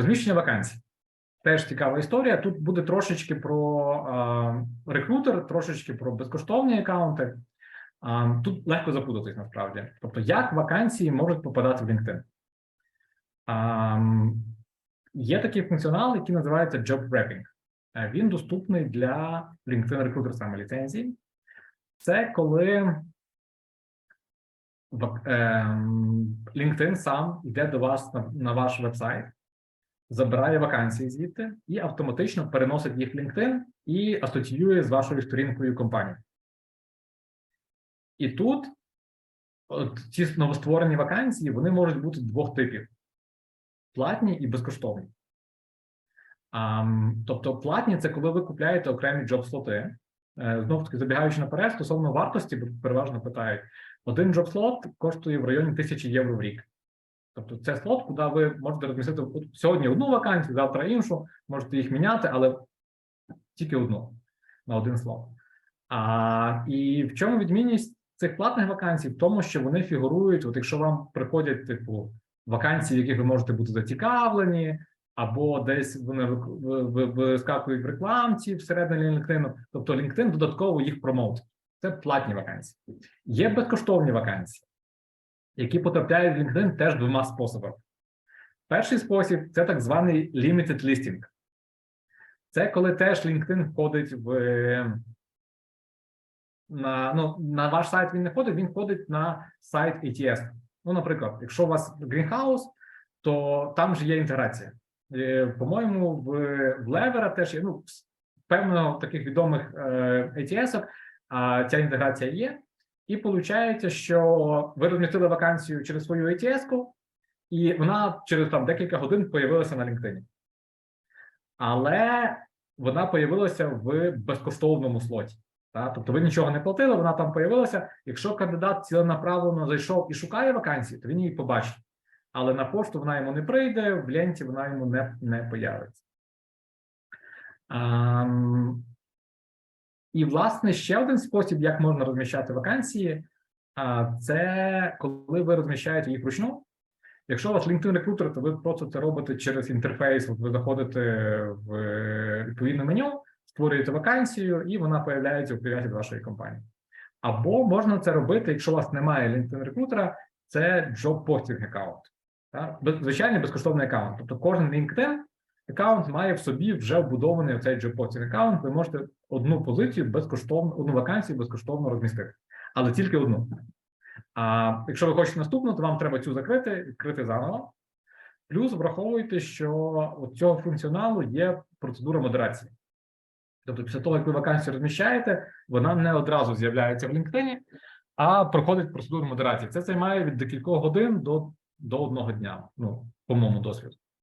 Розміщення вакансій. Теж цікава історія. Тут буде трошечки про е, рекрутер, трошечки про безкоштовні аккаунти. А, Тут легко запутатись насправді. Тобто, як вакансії можуть попадати в LinkedIn? А, Є такий функціонал, який називається Job Wrapping. Е, Він доступний для LinkedIn Recruiter саме ліцензії. Це коли ем, LinkedIn сам йде до вас на, на ваш вебсайт, забирає вакансії звідти і автоматично переносить їх в LinkedIn і асоціює з вашою сторінкою компанії. І тут от ці новостворені вакансії вони можуть бути двох типів: платні і безкоштовні. А, тобто, платні це коли ви купляєте окремі джоб-слоти. Знову таки, забігаючи наперед, стосовно вартості, переважно питають: один джоб-слот коштує в районі 1000 євро в рік. Тобто, це слот, куди ви можете розмістити сьогодні одну вакансію, завтра іншу, можете їх міняти, але тільки одну на один слот. А, і в чому відмінність цих платних вакансій? В тому, що вони фігурують, от якщо вам приходять, типу, вакансії, в яких ви можете бути зацікавлені, або десь вони вискакують в рекламці всередині LinkedIn, тобто LinkedIn додатково їх промоутить. Це платні вакансії. Є безкоштовні вакансії, які потрапляють в LinkedIn теж двома способами. Перший спосіб це так званий limited listing. Це коли теж LinkedIn входить в на, ну, на ваш сайт він не входить, він входить на сайт ATS. Ну, наприклад, якщо у вас Greenhouse, то там же є інтеграція. Е, По-моєму, в, в Lever теж є, ну, певно, таких відомих е, ATS, а ця інтеграція є. І виходить, що ви розмістили вакансію через свою ATS, і вона через там декілька годин появилася на LinkedIn. Але вона появилася в безкоштовному слоті. Та? Тобто ви нічого не платили, вона там появилася. Якщо кандидат ціленаправлено зайшов і шукає вакансії, то він її побачить. Але на пошту вона йому не прийде, в ленті вона йому не, не появиться. І, власне, ще один спосіб, як можна розміщати вакансії, це коли ви розміщаєте їх вручну. Якщо у вас LinkedIn рекрутер, то ви просто це робите через інтерфейс. От ви заходите в е, відповідне меню, створюєте вакансію, і вона появляється у прив'язі до вашої компанії. Або можна це робити, якщо у вас немає LinkedIn рекрутера, це job posting аккаунт. Звичайний безкоштовний аккаунт. Тобто кожен LinkedIn аккаунт має в собі вже вбудований оцей job posting аккаунт. Ви можете одну позицію безкоштовно, одну вакансію безкоштовно розмістити, але тільки одну. А якщо ви хочете наступну, то вам треба цю закрити, відкрити заново. Плюс враховуйте, що у цього функціоналу є процедура модерації. Тобто, після того, як ви вакансію розміщаєте, вона не одразу з'являється в LinkedIn, а проходить процедуру модерації. Це займає від декількох годин до, до одного дня. Ну, по моєму досвіду.